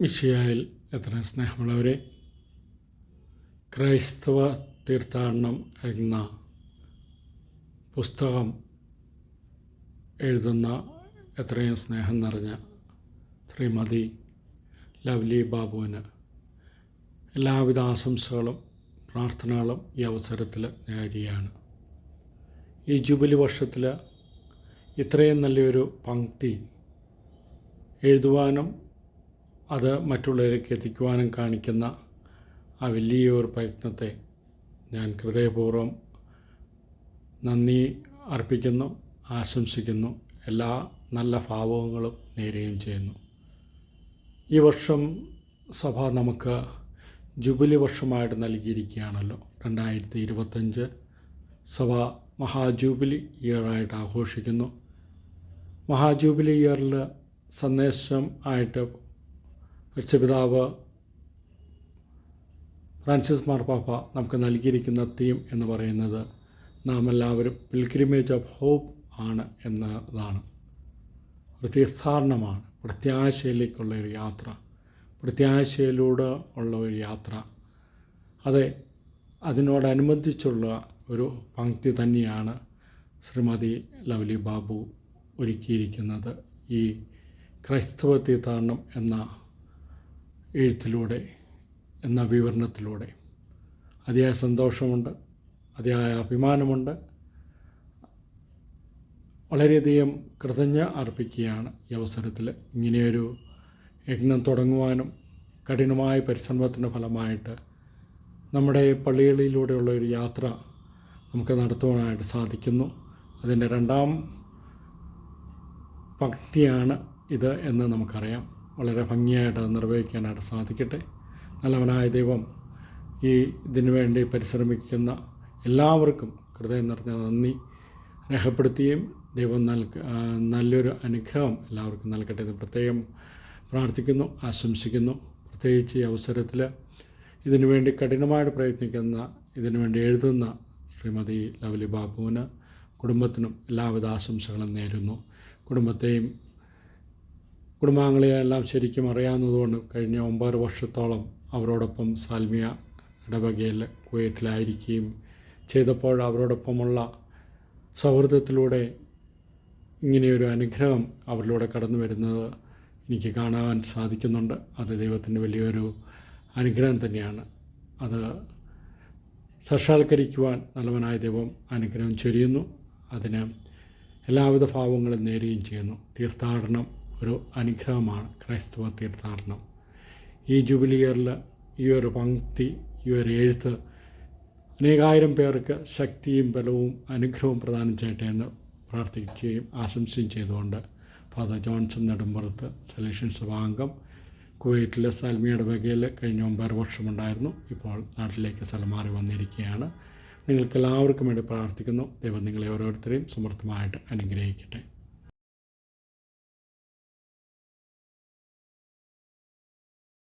മിഷിയായിൽ എത്ര സ്നേഹമുള്ളവരെ ക്രൈസ്തവ തീർത്ഥാടനം എന്ന പുസ്തകം എഴുതുന്ന എത്രയും സ്നേഹം നിറഞ്ഞ ശ്രീമതി ലവ്ലി ബാബുവിന് എല്ലാവിധ ആശംസകളും പ്രാർത്ഥനകളും ഈ അവസരത്തിൽ നേടിയാണ് ഈ ജൂബിലി വർഷത്തിൽ ഇത്രയും നല്ലൊരു പങ്ക്തി എഴുതുവാനും അത് മറ്റുള്ളവരിലേക്ക് എത്തിക്കുവാനും കാണിക്കുന്ന ആ വലിയൊരു പ്രയത്നത്തെ ഞാൻ ഹൃദയപൂർവം നന്ദി അർപ്പിക്കുന്നു ആശംസിക്കുന്നു എല്ലാ നല്ല ഭാവങ്ങളും നേരുകയും ചെയ്യുന്നു. ഈ വർഷം സഭ നമുക്ക് ജൂബിലി വർഷമായിട്ട് നൽകിയിരിക്കുകയാണല്ലോ. രണ്ടായിരത്തി ഇരുപത്തഞ്ച് സഭ മഹാജൂബിലി ഇയറായിട്ട് ആഘോഷിക്കുന്നു. മഹാജൂബിലി ഇയറിൽ സന്ദേശം ആയിട്ട് വെച്ചപിതാവ് ഫ്രാൻസിസ് മാർപ്പാപ്പ നമുക്ക് നൽകിയിരിക്കുന്ന തീം എന്ന് പറയുന്നത് നാം എല്ലാവരും പിൽഗ്രിമേജ് ഓഫ് ഹോപ്പ് ആണ് എന്നതാണ്. ഒരു തീർത്ഥാടനമാണ്. പ്രത്യാശയിലേക്കുള്ള ഒരു യാത്ര. പ്രത്യാശയിലൂടെ ഉള്ള ഒരു യാത്ര. അതെ അതിനോടനുബന്ധിച്ചുള്ള ഒരു പങ്ക്തി തന്നെയാണ് ശ്രീമതി ലവ്ലി ബാബു ഒരുക്കിയിരിക്കുന്നത്. ഈ ക്രൈസ്തവ തീർത്ഥാടനം എന്ന എഴുത്തിലൂടെ എന്ന വിവരണത്തിലൂടെ. അതിയായ സന്തോഷമുണ്ട് അതിയായ അഭിമാനമുണ്ട്. വളരെയധികം കൃതജ്ഞ അർപ്പിക്കുകയാണ് ഈ അവസരത്തിൽ ഇങ്ങനെയൊരു യജ്ഞം തുടങ്ങുവാനും കഠിനമായ പരിശ്രമത്തിന്റെ ഫലമായിട്ട് നമ്മുടെ പള്ളികളിലൂടെയുള്ള ഒരു യാത്ര നമുക്ക് നടത്തുവാനായിട്ട് സാധിക്കുന്നു. അതിന്റെ രണ്ടാം പക്തിയാണ് ഇത് എന്ന് നമുക്കറിയാം. വളരെ ഭംഗിയായിട്ട് നിർവഹിക്കാനായിട്ട് സാധിക്കട്ടെ. നല്ലവനായ ദൈവം ഈ ഇതിനു വേണ്ടി പരിശ്രമിക്കുന്ന എല്ലാവർക്കും ഹൃദയം നിറഞ്ഞ നന്ദി രേഖപ്പെടുത്തുകയും ദൈവം നൽക നല്ലൊരു അനുഗ്രഹം എല്ലാവർക്കും നൽകട്ടെ എന്ന് പ്രത്യേകം പ്രാർത്ഥിക്കുന്നു ആശംസിക്കുന്നു. പ്രത്യേകിച്ച് ഈ അവസരത്തിൽ ഇതിനു വേണ്ടി കഠിനമായിട്ട് പ്രയത്നിക്കുന്ന ഇതിനു വേണ്ടി എഴുതുന്ന ശ്രീമതി ലവലി ബാബുവിന് കുടുംബത്തിനും എല്ലാവിധ ആശംസകളും നേരുന്നു. കുടുംബത്തെയും കുടുംബാംഗങ്ങളെയും എല്ലാം ശരിക്കും അറിയാവുന്നതുകൊണ്ട് കഴിഞ്ഞ ഒമ്പത് വർഷത്തോളം അവരോടൊപ്പം സാൽമിയ ഇടവകയിൽ കുവൈറ്റിലായിരിക്കുകയും ചെയ്തപ്പോൾ അവരോടൊപ്പമുള്ള സൗഹൃദത്തിലൂടെ ഇങ്ങനെയൊരു അനുഗ്രഹം അവരിലൂടെ കടന്നു വരുന്നത് എനിക്ക് കാണാൻ സാധിക്കുന്നുണ്ട്. അത് ദൈവത്തിന്റെ വലിയൊരു അനുഗ്രഹം തന്നെയാണ്. അത് സാക്ഷാത്കരിക്കുവാൻ നല്ലവനായ ദൈവം അനുഗ്രഹം ചൊരിയുന്നു. അതിന് എല്ലാവിധ ഭാവങ്ങളും നേരുകയും ചെയ്യുന്നു. തീർത്ഥാടനം ഒരു അനുഗ്രഹമാണ് ക്രൈസ്തവ തീർത്ഥാടനം. ഈ ജൂബിലി ഇയറിൽ ഈ ഒരു പങ്ക്തി ഈ ഒരു എഴുത്ത് അനേകായിരം പേർക്ക് ശക്തിയും ബലവും അനുഗ്രഹവും പ്രദാനം ചെയ്യട്ടെ എന്ന് പ്രാർത്ഥിക്കുകയും ആശംസയും ചെയ്തുകൊണ്ട് ഫാദർ ജോൺസൺ നെടുമ്പുറത്ത് സെലക്ഷൻ സഭാംഗം കുവൈറ്റിലെ സൽമിയുടെ വകയിൽ കഴിഞ്ഞ ഒമ്പത് വർഷമുണ്ടായിരുന്നു. ഇപ്പോൾ നാട്ടിലേക്ക് സ്ഥലം മാറി വന്നിരിക്കുകയാണ്. നിങ്ങൾക്കെല്ലാവർക്കും വേണ്ടി പ്രാർത്ഥിക്കുന്നു. ദൈവം നിങ്ങളെ ഓരോരുത്തരെയും സമൃദ്ധമായിട്ട് അനുഗ്രഹിക്കട്ടെ.